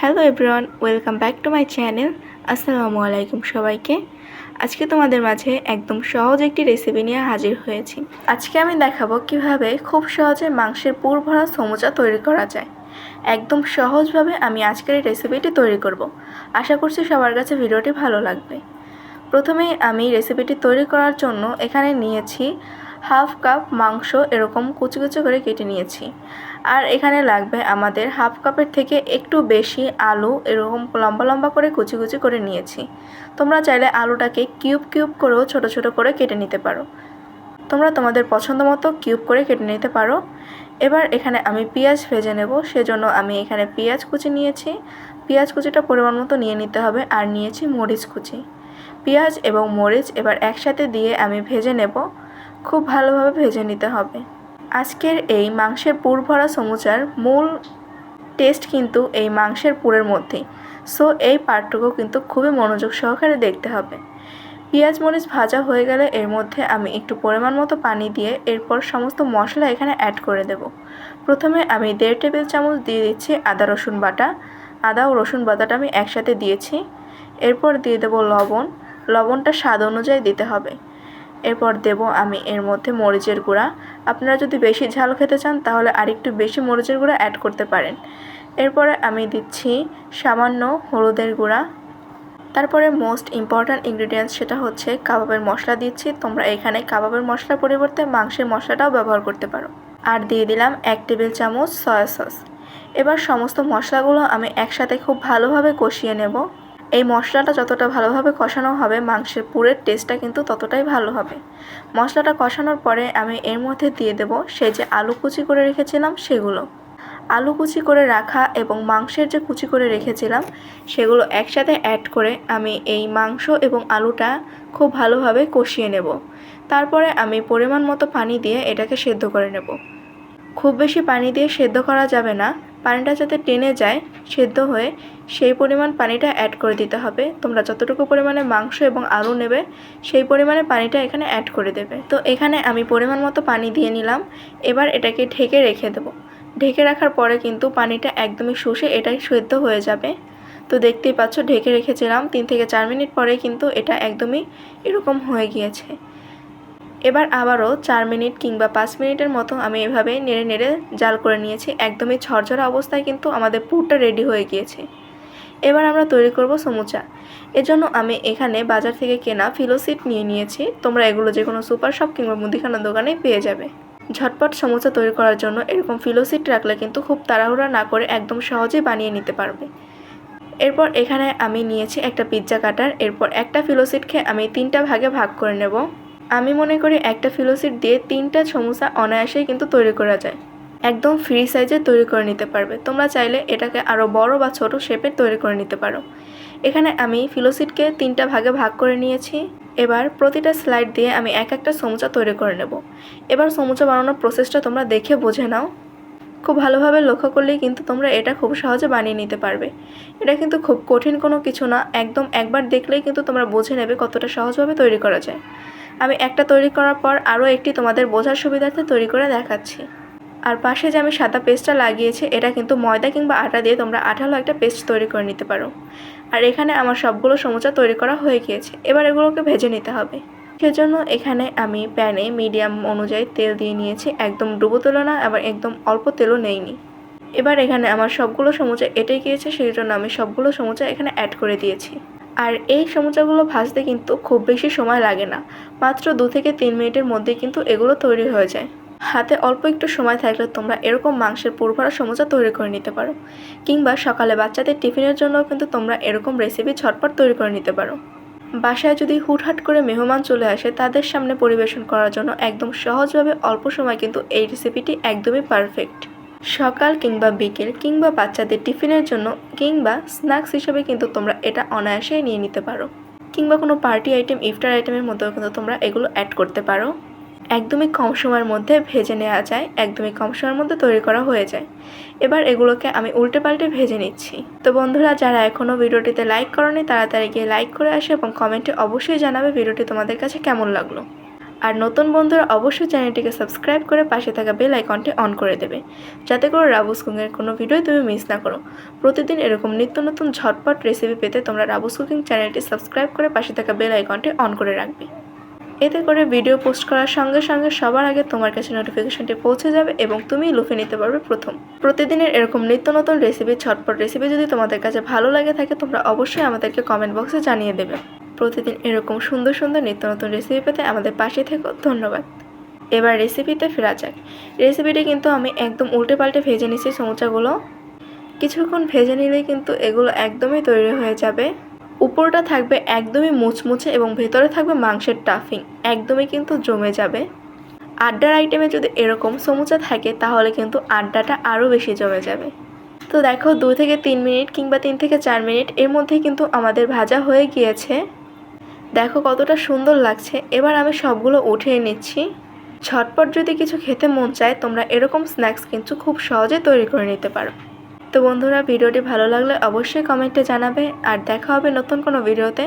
Hello everyone welcome back to my channel আসসালামু আলাইকুম সবাইকে। আজকে তোমাদের মাঝে একদম সহজ একটি রেসিপি নিয়ে হাজির হয়েছি। আজকে আমি দেখাবো কীভাবে খুব সহজে মাংসের পুর ভরা সমুচা তৈরি করা যায়। একদম সহজভাবে আমি আজকের এই রেসিপিটি তৈরি করব। আশা করছি সবার কাছে ভিডিওটি ভালো লাগবে। প্রথমেই আমি রেসিপিটি তৈরি করার জন্য এখানে নিয়েছি হাফ কাপ মাংস, এরকম কুচি কুচি করে কেটে নিয়েছি। আর এখানে লাগবে আমাদের হাফ কাপের থেকে একটু বেশি আলু, এরকম লম্বা লম্বা করে কুচি কুচি করে নিয়েছি। তোমরা চাইলে আলুটাকে কিউব কিউব করেও ছোট ছোট করে কেটে নিতে পারো। তোমরা তোমাদের পছন্দ মতো কিউব করে কেটে নিতে পারো। এবার এখানে আমি পেঁয়াজ ভেজে নেব, সেজন্য আমি এখানে পেঁয়াজ কুচি নিয়েছি। পেঁয়াজ কুচিটা পরিমাণ মতো নিয়ে নিতে হবে আর নিয়েছি মরিচ কুচি। পেঁয়াজ এবং মরিচ এবার একসাথে দিয়ে আমি ভেজে নেব। খুব ভালোভাবে ভেজে নিতে হবে। আজকের এই মাংসের পুর ভরা সমুচার মূল টেস্ট কিন্তু এই মাংসের পুরের মধ্যেই। সো, এই পার্টটুকু কিন্তু খুবই মনোযোগ সহকারে দেখতে হবে। পেঁয়াজ মরিচ ভাজা হয়ে গেলে এর মধ্যে আমি একটু পরিমাণ মতো পানি দিয়ে এরপর সমস্ত মশলা এখানে অ্যাড করে দেব। প্রথমে আমি দেড় টেবিল চামচ দিয়ে দিচ্ছি আদা, রসুন বাটা। আদা ও রসুন বাটাটা আমি একসাথে দিয়েছি। এরপর দিয়ে দেবো লবণ। লবণটা স্বাদ অনুযায়ী দিতে হবে। এরপর দেব আমি এর মধ্যে মরিচের গুঁড়া। আপনারা যদি বেশি ঝাল খেতে চান, তাহলে আরেকটু বেশি মরিচের গুঁড়া অ্যাড করতে পারেন। এরপরে আমি দিচ্ছি সামান্য হলুদের গুঁড়া। তারপরে মোস্ট ইম্পর্ট্যান্ট ইনগ্রিডিয়েন্টস সেটা হচ্ছে কাবাবের মশলা দিচ্ছি। তোমরা এখানে কাবাবের মশলার পরিবর্তে মাংসের মশলাটাও ব্যবহার করতে পারো। আর দিয়ে দিলাম এক টেবিল চামচ সয়া সস এবার সমস্ত মশলাগুলো আমি একসাথে খুব ভালোভাবে কষিয়ে নেব। এই মশলাটা যতটা ভালোভাবে কষানো হবে, মাংসের পুরের টেস্টটা কিন্তু ততটাই ভালো হবে। মশলাটা কষানোর পরে আমি এর মধ্যে দিয়ে দেব সেই যে আলু কুচি করে রেখেছিলাম সেগুলো। আলু কুচি করে রাখা এবং মাংসের যে কুচি করে রেখেছিলাম সেগুলো একসাথে অ্যাড করে আমি এই মাংস এবং আলুটা খুব ভালোভাবে কষিয়ে নেব। তারপরে আমি পরিমাণ মতো পানি দিয়ে এটাকে সেদ্ধ করে নেব। খুব বেশি পানি দিয়ে সেদ্ধ করা যাবে না। পানিটা যাতে টেনে যায়, সেদ্ধ হয়ে সেই পরিমাণ পানিটা অ্যাড করে দিতে হবে। তোমরা যতটুকু পরিমাণে মাংস এবং আলু নেবে, সেই পরিমাণে পানিটা এখানে অ্যাড করে দেবে। তো এখানে আমি পরিমাণ মতো পানি দিয়ে নিলাম। এবার এটাকে ঢেকে রেখে দেবো। ঢেকে রাখার পরে কিন্তু পানিটা একদমই শুষে এটাই সেদ্ধ হয়ে যাবে। তো দেখতেই পাচ্ছ, ঢেকে রেখেছিলাম। তিন থেকে চার মিনিট পরে কিন্তু এটা একদমই এরকম হয়ে গিয়েছে। এবার আবারও চার মিনিট কিংবা পাঁচ মিনিটের মতো আমি এভাবে নেড়ে নেড়ে জাল করে নিয়েছি। একদমই ঝরঝরা অবস্থায় কিন্তু আমাদের পুরটা রেডি হয়ে গিয়েছে। এবার আমরা তৈরি করব সমুচা। এজন্য আমি এখানে বাজার থেকে কেনা ফিলোসিট নিয়ে নিয়েছি। তোমরা এগুলো যে কোনো সুপার শপ কিংবা মুদিখানা দোকানেই পেয়ে যাবে। ঝটপট সমোসা তৈরি করার জন্য এরকম ফিলোসিট রাখলে কিন্তু খুব তাড়াহুড়া না করে একদম সহজেই বানিয়ে নিতে পারবে। এরপর এখানে আমি নিয়েছি একটা পিৎজা কাটার। এরপর একটা ফিলোসিটকে আমি তিনটা ভাগে ভাগ করে নেব। আমি মনে করি একটা ফিলোসিট দিয়ে তিনটা সমোসা অনায়াসেই কিন্তু তৈরি করা যায়। একদম ফ্রি সাইজে তৈরি করে নিতে পারবে। তোমরা চাইলে এটাকে আরও বড় বা ছোট শেপের তৈরি করে নিতে পারো। এখানে আমি ফিলোসিটকে তিনটা ভাগে ভাগ করে নিয়েছি। এবার প্রতিটা স্লাইড দিয়ে আমি এক একটা সমুচা তৈরি করে নেব। এবার সমুচা বানানোর প্রসেসটা তোমরা দেখে বুঝে নাও। খুব ভালোভাবে লক্ষ্য করলেই কিন্তু তোমরা এটা খুব সহজে বানিয়ে নিতে পারবে। এটা কিন্তু খুব কঠিন কোনো কিছু না। একদম একবার দেখলেই কিন্তু তোমরা বুঝে নেবে কতটা সহজভাবে তৈরি করা যায়। আমি একটা তৈরি করার পর আরও একটি তোমাদের বোঝার সুবিধার্থে তৈরি করে দেখাচ্ছি। আর পাশে যে আমি সাদা পেস্টটা লাগিয়েছি, এটা কিন্তু ময়দা কিংবা আটা দিয়ে তোমরা আঠালো একটা পেস্ট তৈরি করে নিতে পারো। আর এখানে আমার সবগুলো সমুচা তৈরি করা হয়ে গিয়েছে। এবার এগুলোকে ভেজে নিতে হবে। সেজন্য এখানে আমি প্যানে মিডিয়াম অনুযায়ী তেল দিয়ে নিয়েছি। একদম ডুবো তেলও না, আবার একদম অল্প তেলও নেইনি। এবার এখানে আমার সবগুলো সমুচা এটে গিয়েছে সেই জন্য আমি সবগুলো সমুচা এখানে অ্যাড করে দিয়েছি। আর এই সমুচাগুলো ভাজতে কিন্তু খুব বেশি সময় লাগে না। মাত্র দু থেকে তিন মিনিটের মধ্যে কিন্তু এগুলো তৈরি হয়ে যায়। হাতে অল্প একটু সময় থাকলে তোমরা এরকম মাংসের পুরভরা সমোসা তৈরি করে নিতে পারো। কিংবা সকালে বাচ্চাদের টিফিনের জন্যও কিন্তু তোমরা এরকম রেসিপি ঝটপট তৈরি করে নিতে পারো। বাসায় যদি হুটহাট করে মেহমান চলে আসে, তাদের সামনে পরিবেশন করার জন্য একদম সহজভাবে অল্প সময় কিন্তু এই রেসিপিটি একদমই পারফেক্ট সকাল কিংবা বিকেল কিংবা বাচ্চাদের টিফিনের জন্য কিংবা স্ন্যাক্স হিসেবে কিন্তু তোমরা এটা অনায়াসেই নিয়ে নিতে পারো। কিংবা কোনো পার্টি আইটেম, ইফতার আইটেমের মধ্যেও কিন্তু তোমরা এগুলো অ্যাড করতে পারো। একদমই কম সময়ের মধ্যে ভেজে নেওয়া যায়, একদমই কম সময়ের মধ্যে তৈরি করা হয়ে যায়। এবার এগুলোকে আমি উল্টে পাল্টে ভেজে নিচ্ছি। তো বন্ধুরা, যারা এখনও ভিডিওটিতে লাইক করনি, তাড়াতাড়ি গিয়ে লাইক করে আসে এবং কমেন্টে অবশ্যই জানাবে ভিডিওটি তোমাদের কাছে কেমন লাগল। আর নতুন বন্ধুরা অবশ্যই চ্যানেলটিকে সাবস্ক্রাইব করে পাশে থাকা বেল আইকনটি অন করে দেবে। যাতে করে রাবুস কুকিংয়ের কোনো ভিডিও তুমি মিস না করো। প্রতিদিন এরকম নিত্য নতুন ঝটপট রেসিপি পেতে তোমরা রাবুস কুকিং চ্যানেলটি সাবস্ক্রাইব করে পাশে থাকা বেল আইকনটি অন করে রাখবে। এতে করে ভিডিও পোস্ট করার সঙ্গে সঙ্গে সবার আগে তোমার কাছে নোটিফিকেশনটি পৌঁছে যাবে এবং তুমি লুফে নিতে পারবে প্রথম। প্রতিদিনের এরকম নিত্য নতুন রেসিপি ছটপট রেসিপি যদি তোমাদের কাছে ভালো লাগে থাকে, তোমরা অবশ্যই আমাদেরকে কমেন্ট বক্সে জানিয়ে দেবে। প্রতিদিন এরকম সুন্দর সুন্দর নিত্য নতুন রেসিপি পেতে আমাদের পাশে থেকো। ধন্যবাদ। এবার রেসিপিতে ফেরা যাক। রেসিপিটি কিন্তু আমি একদম উল্টে পাল্টে ভেজে নিচ্ছি সমুচাগুলো। কিছুক্ষণ ভেজে নিলেই কিন্তু এগুলো একদমই তৈরি হয়ে যাবে। উপরটা থাকবে একদমই মুচমুচে এবং ভেতরে থাকবে মাংসের টাফিং একদমই কিন্তু জমে যাবে। আড্ডার আইটেমে যদি এরকম সমুচা থাকে, তাহলে কিন্তু আড্ডাটা আরও বেশি জমে যাবে। তো দেখো দু থেকে তিন মিনিট কিংবা তিন থেকে চার মিনিট এর মধ্যে কিন্তু আমাদের ভাজা হয়ে গিয়েছে। দেখো কতটা সুন্দর লাগছে। এবার আমি সবগুলো উঠিয়ে নিচ্ছি। ঝটপট যদি কিছু খেতে মন চায়, তোমরা এরকম স্ন্যাক্স কিন্তু খুব সহজে তৈরি করে নিতে পারো। তো বন্ধুরা, ভিডিওটি ভালো লাগলে অবশ্যই কমেন্টে জানাবে। আর দেখা হবে নতুন কোনো ভিডিওতে।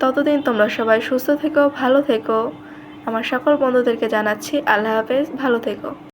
ততদিন তোমরা সবাই সুস্থ থেকো, ভালো থেকো। আমার সকল বন্ধুদেরকে জানাচ্ছি, আল্লাহ হাফেজ, ভালো থেকো।